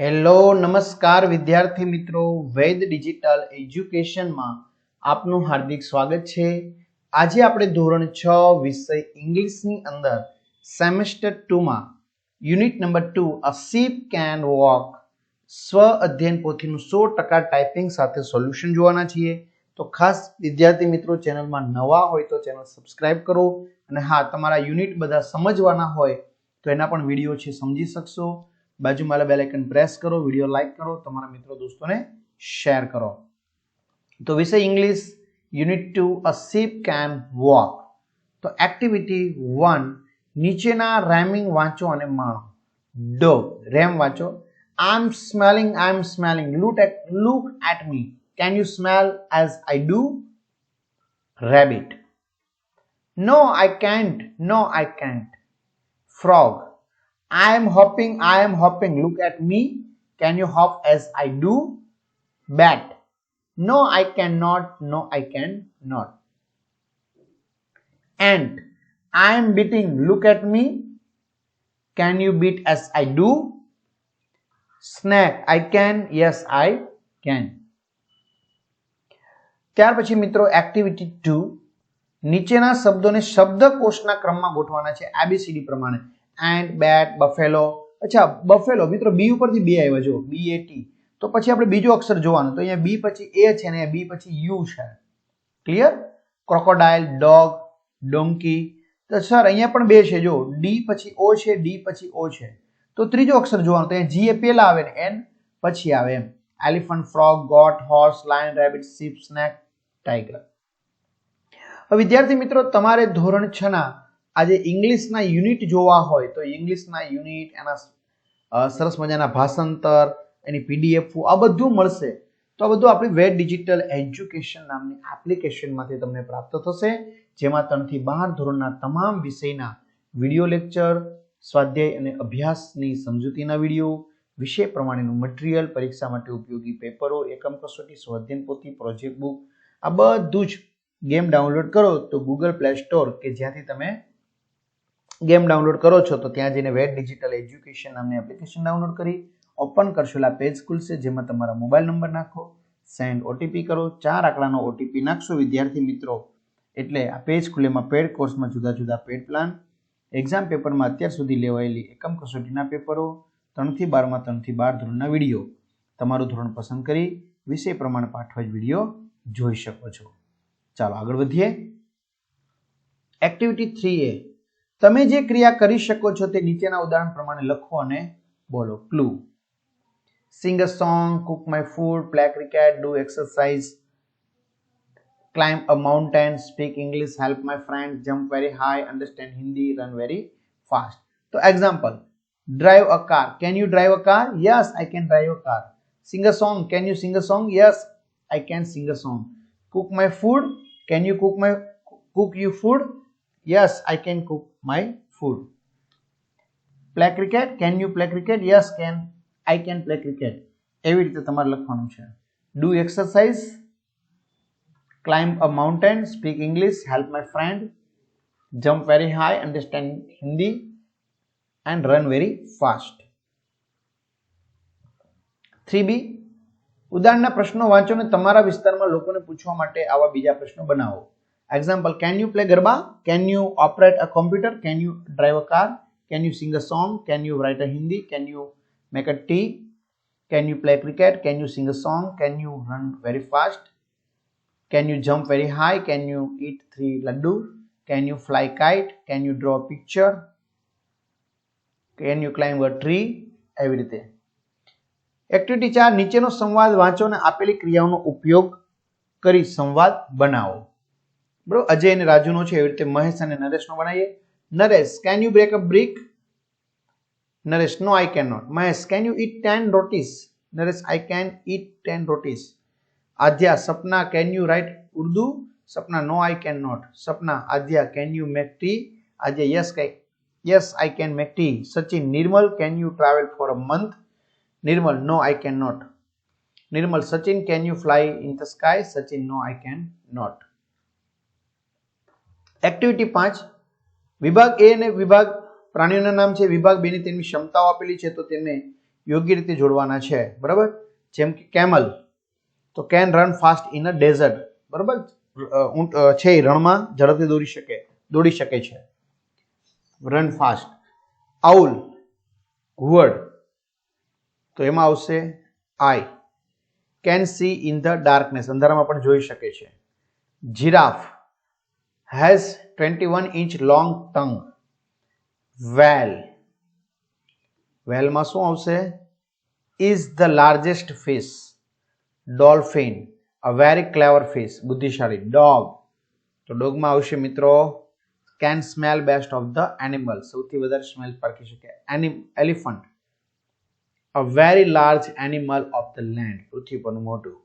Hello, નમસ્કાર વિદ્યાર્થી મિત્રો. વૈદ ડિજિટલ એજ્યુકેશનમાં આપનું હાર્દિક સ્વાગત છે. આજે આપણે ધોરણ છ વિષય ઇંગ્લિશની અંદર semester ટુમાં unit number two, a sheep can walk, સ્વ અધ્યયન પોથીનું સો ટકા ટાઈપિંગ સાથે સોલ્યુશન જોવાના છીએ. તો ખાસ વિદ્યાર્થી મિત્રો, ચેનલમાં નવા હોય તો ચેનલ સબસ્ક્રાઇબ કરો. અને હા, તમારા યુનિટ બધા સમજવાના હોય તો એના પણ વીડિયો છે સમજી શકશો. બાજુમાં બેલ આઇકન પ્રેસ કરો વીડિયો લાઈક કરો, તમારા મિત્રો દોસ્તોને શેર કરો. તો વિષય English unit two a sheep can walk તો એક્ટિવિટી વન નીચેના રેમિંગ વાંચો અને માણો. ડો રેમ વાંચો. I am smelling I am smelling look at look at me can you smell as I do rabbit no I can't no I can't frog. I am hopping, I am hopping. Look at me. Can you hop as I do? Bat. No, I cannot. No, I can not. Ant. I am beating. Look at me. Can you beat as I do? Snack. I can. Yes, I can. ત્યાર પછી મિત્રો activity two નીચેના શબ્દોને શબ્દકોશના ક્રમમાં ગોઠવાના છે ABCD પ્રમાણે and bat buffalo અચ્છા buffalo મિત્રો બી ઉપરથી બે આવ્યા જો બી એ ટી તો પછી આપણે બીજો અક્ષર જોવાનો. તો અહીંયા બી પછી એ છે ને બી પછી યુ છે. ક્લિયર ક્રોકોડાઇલ ડોગ ડોંકી તો સર અહીંયા પણ બે છે જો ડી પછી ઓ છે ડી પછી ઓ છે. તો ત્રીજો અક્ષર જોવાનો, તો અહીંયા જી એ પેલા આવે ને એન પછી આવે એમ. Elephant frog goat horse lion rabbit sheep snake tiger વિદ્યાર્થી મિત્રો, તમારે ધોરણ છ ના આજે ઇંગ્લિશના યુનિટ જોવા હોય તો ઇંગ્લિશના યુનિટ, એના સરસ મજાના ભાષાંતર, એની પીડીએફ આ બધું મળશે. તો આ બધું આપણી વેટ ડિજિટલ એજ્યુકેશન નામની એપ્લિકેશનમાંથી તમને પ્રાપ્ત થશે, જેમાં ત્રણથી બાર ધોરણના તમામ વિષયના વીડિયો લેક્ચર, સ્વાધ્યાય અને અભ્યાસની સમજૂતીના વીડિયો, વિષય પ્રમાણેનું મટીરિયલ, પરીક્ષા માટે ઉપયોગી પેપરો, એકમ કસોટી સ્વાધ્યન પોથી પ્રોજેક્ટ બુક, આ બધું જ ગેમ ડાઉનલોડ કરો તો ગૂગલ પ્લે સ્ટોર કે જ્યાંથી તમે ગેમ ડાઉનલોડ કરો છો તો ત્યાં જઈને વેટ ડિજિટલ એજ્યુકેશન નામની એપ્લિકેશન ડાઉનલોડ કરી, ઓપન કરશો એટલે પેજ ખુલશે જેમાં તમારા મોબાઈલ નંબર નાખો સેન્ડ ઓટીપી કરો, ચાર આંકડાનો ઓટીપી નાખશો વિદ્યાર્થી મિત્રો. એટલે આ પેજ ખુલે એમાં પેડ કોર્સમાં જુદા જુદા પેડ પ્લાન એક્ઝામ પેપરમાં અત્યાર સુધી લેવાયેલી એકમ કસોટીના પેપરો ત્રણથી બારમાં, ત્રણથી બાર ધોરણના વીડિયો. તમારું ધોરણ પસંદ કરી, વિષય પ્રમાણે પાઠવા વીડિયો જોઈ શકો છો. ચાલો આગળ વધીએ. એક્ટિવિટી થ્રી એ તમે જે ક્રિયા કરી શકો છો તે નીચેના ઉદાહરણ પ્રમાણે લખો અને બોલો clue sing a song cook my food play cricket do exercise climb a mountain speak english help my friend jump very high understand hindi run very fast so example drive a car can you drive a car yes i can drive a car sing a song can you sing a song yes i can sing a song cook my food can you cook my cook you food yes i can cook my food play cricket can you play cricket yes can i can play cricket એવી રીતે તમારે લખવાનું છે do exercise climb a mountain, speak English, help my friend, jump very high, understand Hindi, and run very fast. 3b ઉદાહરણના પ્રશ્નો વાંચો અને તમારા વિસ્તારમાં લોકોને પૂછવા માટે આવા બીજા પ્રશ્નો બનાવો example can you play garba can you operate a computer can you drive a car? Can you sing a song can you write a Hindi can you make a tea can you play cricket can you sing a song can you run very fast Can you jump very high? Can you eat three laddu? Can you fly kite? Can you draw a picture? Can you climb a tree? એવી રીતે activity ચાર નીચેનો સંવાદ વાંચો અને આપેલી ક્રિયાઓનો ઉપયોગ કરી સંવાદ બનાવો બરોબર અજય અને રાજુનો છે, એવી રીતે મહેશ અને નરેશનો બનાવીએ. Naresh can you break a brick Naresh no I can not Mahesh can you eat ten rotis Naresh I can eat ten rotis Aadhya, Sapna can you write Urdu? Sapna no I can not Sapna, Aadhya can you make tea Aadhya yes yes I can make tea Sachin, Nirmal can you travel for a month Nirmal no I can not Nirmal, Sachin can you fly in the sky Sachin no I can not activity પાંચ. વિભાગ એ અને વિભાગ પ્રાણીઓના નામ છે. વિભાગ બે ની તેમની ક્ષમતાઓ આપેલી છે તો તેને યોગ્ય રીતે જોડવાના છે. બરાબર? જેમ કે કેમલ તો can run fast in a desert બરાબર? ઊંટ છે રણમાં. ઝડપથી દોડી શકે દોડી શકે છે. રન ફાસ્ટ આઉલ ઘુવડ. તો એમાં આવશે I can see in the darkness અંધારામાં પણ જોઈ શકે છે. Giraffe has twenty one inch long tongue whale વેલમાં શું આવશે? Is the largest fish dolphin a very clever fish બુદ્ધિશાળી. ડોગ તો ડોગમાં આવશે મિત્રો can smell best of the animal સૌથી વધારે સ્મેલ પારખી શકે elephant. A very large animal of the land પૃથ્વી પરનું મોટું.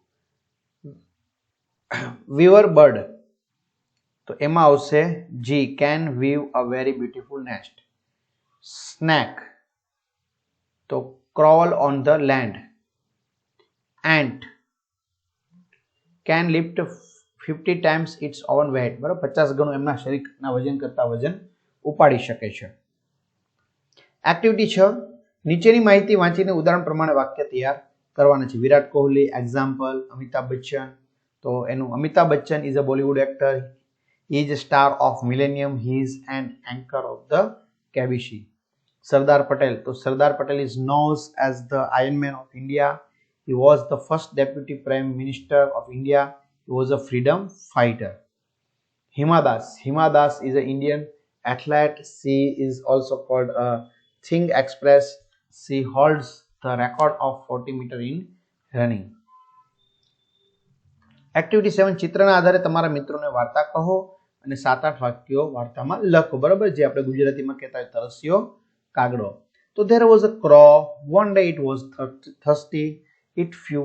વિવર બર્ડ તો એમાં આવશે જી can weave a very beautiful nest snake તો crawl on the land ant can lift fifty times its own weight બરાબર? પચાસ ગણું એમના શરીરના વજન કરતા વજન ઉપાડી શકે છે. એક્ટિવિટી છ. નીચેની માહિતી વાંચીને ઉદાહરણ પ્રમાણે વાક્ય તૈયાર કરવાના છે. વિરાટ કોહલી એક્ઝામ્પલ અમિતાભ બચ્ચન. તો એનું Amitabh Bachchan is a Bollywood actor is a star of millennium he is an anchor of the KBC Sardar Patel so Sardar Patel is known as the Iron Man of India he was the first deputy prime minister of India he was a freedom fighter Hima Das Hima Das is an Indian athlete she is also called a Thing Express she holds the record of 40 meter in running activity seven ચિત્રના આધારે તમારા મિત્રોને વાર્તા કહો અને સાત આઠ વાક્યો વાર્તામાં લખો. બરાબર જે આપણે ગુજરાતીમાં કહેતા હોય તરસ્યો, કાગડો. તો there was a crow one day it was thirsty it flew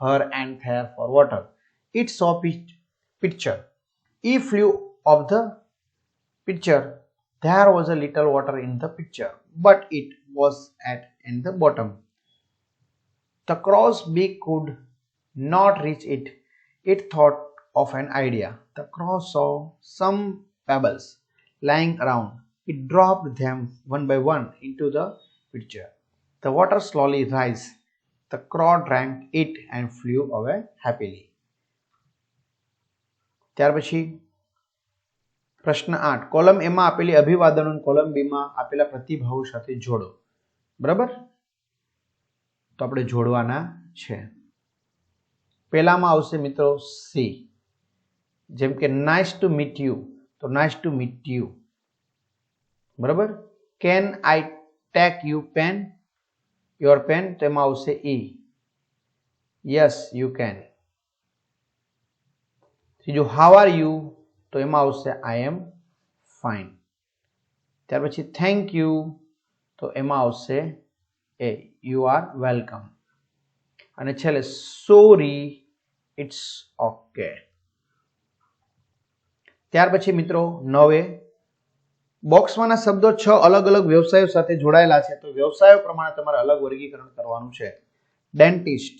here and there for water it saw pitcher he flew of the pitcher there was a little water in the picture, but it was at, in the bottom. The crow's beak could not reach it. It thought of an idea. The crow saw some pebbles lying around. It dropped them one by one into the pitcher. The water slowly rose. The crow drank it and flew away happily. ત્યાર પછી પ્રશ્ન આઠ column એમાં આપેલી અભિવાદનો column બીમાં આપેલા પ્રતિભાવો સાથે જોડો બરાબર તો આપણે જોડવાના છે પહેલામાં આવશે મિત્રો સી જેમ કે નાઇસ ટુ મીટ યુ તો નાઇસ ટુ મીટ યુ બરાબર? Can I take you pen your pen તો એમાં આવશે ઈ યસ યુ કેન ત્રીજું હાવ આર યુ તો એમાં આવશે આઈ એમ ફાઇન ત્યાર પછી થેન્ક યુ તો એમાં આવશે એ. યુ આર વેલકમ અને છેલ્લે સોરી ઇટ્સ ઓકે ત્યાર પછી મિત્રો, નવે. બોક્સમાંના શબ્દો છ અલગ અલગ વ્યવસાયો સાથે જોડાયેલા છે, તો વ્યવસાયો પ્રમાણે તમારે અલગ વર્ગીકરણ કરવાનું છે. ડેન્ટિસ્ટ,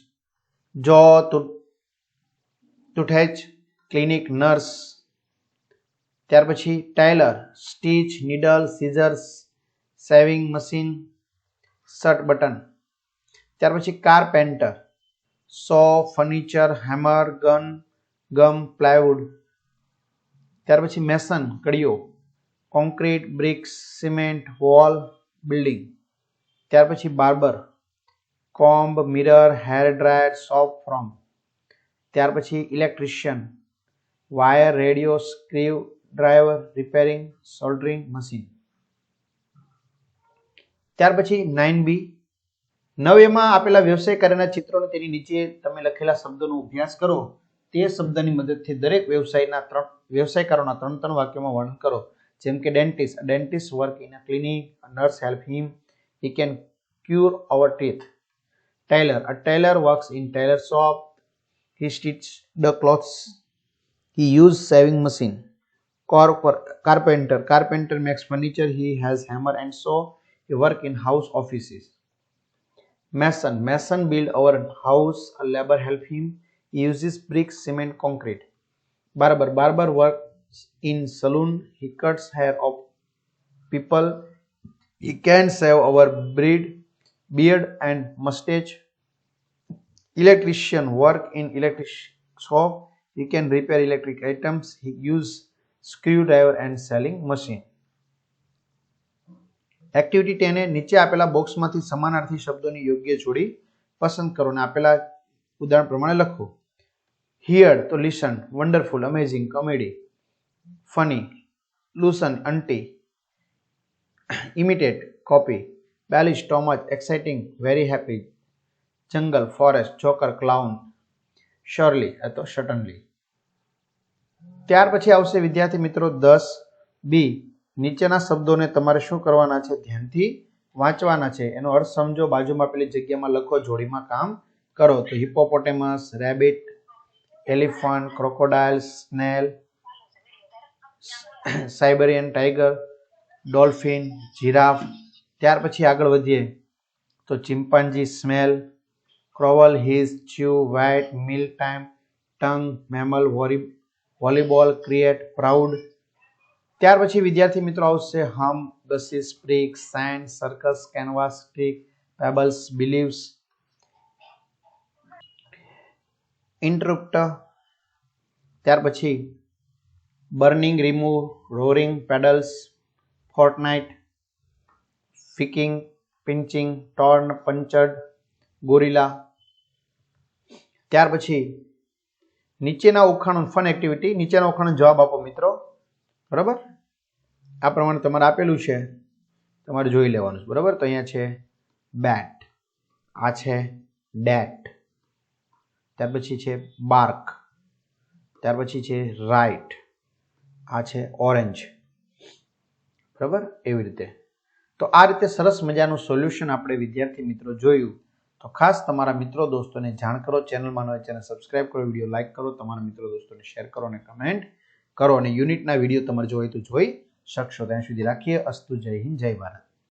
જો તુઠેચ ક્લિનિક, નર્સ. ત્યાર પછી tailor stitch, needle, scissors, sewing machine shirt button. ત્યાર પછી carpenter saw furniture, hammer, gun, gum, plywood. ત્યાર પછી મેસન, કડીઓ concrete bricks, cement, wall, building. ત્યાર પછી barber, comb, mirror, hair dryer, soap, foam. ત્યાર પછી electrician, wire, radio screwdriver, repairing, soldering machine. ત્યાર પછી નાઇન બી. નવેમાં આપેલા વ્યવસાય કરેલા ચિત્રોને તેની નીચે તમે લખેલા શબ્દોનો અભ્યાસ કરો. તે શબ્દની મદદથી દરેક વ્યવસાયના ત્રણ, વ્યવસાયકારોના ત્રણ ત્રણ વાક્યોમાં વર્ણન કરો. જેમ કે dentist dentist work in a clinic nurse help him he can cure our teeth tailor a tailor works in tailor shop he stitch the clothes he use sewing machine carpenter makes furniture, he has hammer and saw, he work in house offices. Mason mason build our house, a labor help him he uses bricks cement concrete barber barber works in saloon he cuts hair of people he can save our bread beard and mustache electrician work in electric shop he can repair electric items he use screwdriver and selling machine activity ટેને નીચે આપેલા બોક્સમાંથી સમાનાર્થી શબ્દોની યોગ્ય જોડી પસંદ કરો અને આપેલા ઉદાહરણ પ્રમાણે લખો હિયર તો listen wonderful amazing comedy funny લુસન અંટી imitate copy બેલિશ too much exciting very happy jungle forest joker clown surely અથવા શટનલી ત્યાર પછી આવશે વિદ્યાર્થી મિત્રો દસ. બી નીચેના શબ્દોને તમારે શું કરવાના છે? ધ્યાનથી વાંચવાના છે. એનો અર્થ સમજો. બાજુમાં પેલી જગ્યામાં લખો, જોડીમાં કામ કરો. તો hippopotamus rabbit elephant crocodile snail Siberian tiger dolphin giraffe ત્યાર પછી આગળ વધીએ. તો chimpanzee smell crawl his chew white mill time tongue mammal volleyball create proud ત્યાર પછી વિદ્યાર્થી મિત્રો આવશે hum guesses sprig sand circus canvas streak pebbles believes interrupt ત્યાર પછી burning remove roaring paddles fortnight flicking pinching torn punctured gorilla ત્યાર પછી નીચેના ઉખાણ ફન એક્ટિવિટી નીચેના ઉખાણ જવાબ આપો મિત્રો. બરાબર? આ પ્રમાણે તમારે આપેલું છે. તમારે જોઈ લેવાનું છે. બરાબર? તો અહીંયા છે બેટ આ છે ડેટ ત્યાર પછી છે બાર્ક. ત્યાર પછી છે રાઇટ. આ છે ઓરેન્જ. બરાબર? એવી રીતે. તો આ રીતે સરસ મજાનું સોલ્યુશન આપણે વિદ્યાર્થી મિત્રો જોયું. તો ખાસ તમારા મિત્રો દોસ્તોને જાણ કરો, ચેનલમાં હોય ચેનલ સબસ્ક્રાઇબ કરો, વીડિયો લાઇક કરો, તમારા મિત્રો દોસ્તોને શેર કરો અને કમેન્ટ કરો અને યુનિટના વીડિયો તમારે જોઈએ તો જોઈ શકશો. ત્યાં સુધી રાખીએ. અસ્તુ જય હિન્દ, જય ભારત.